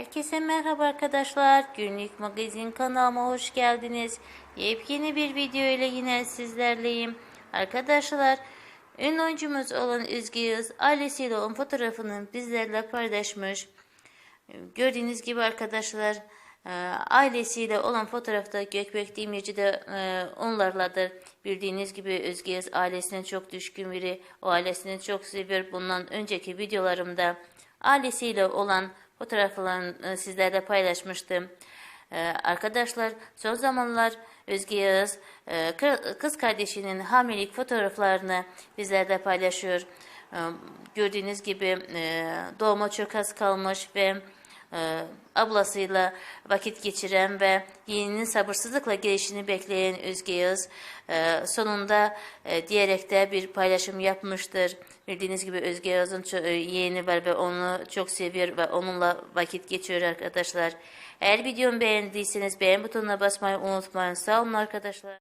Herkese merhaba arkadaşlar. Günlük magazin kanalıma hoş geldiniz. Yepyeni bir video ile yine sizlerleyim. Arkadaşlar, ünlü oyuncumuz olan Üzgü Yağız ailesiyle olan fotoğrafını bizlerle paylaşmış. Gördüğünüz gibi arkadaşlar e, ailesiyle olan fotoğrafta Gökbek Demirci de e, onlarladır. Bildiğiniz gibi Özge Yağız ailesine çok düşkün biri. O ailesini çok seviyor. Bundan önceki videolarımda ailesiyle olan fotoğraflarını e, sizlerle paylaşmıştım. E, Arkadaşlar son zamanlar Özge Yağız e, kı- kız kardeşinin hamilelik fotoğraflarını bizlerle paylaşıyor. Gördüğünüz gibi e, doğuma çok az kalmış ve e, ablasıyla vakit geçiren ve yeğeninin sabırsızlıkla gelişini bekleyen Özge Yağız e, sonunda e, diyerek de bir paylaşım yapmıştır. Bildiğiniz gibi Özge Yağız'ın e, yeğeni var ve onu çok seviyor ve onunla vakit geçiriyor arkadaşlar. Eğer videomu beğendiyseniz beğen butonuna basmayı unutmayın. Sağ olun arkadaşlar.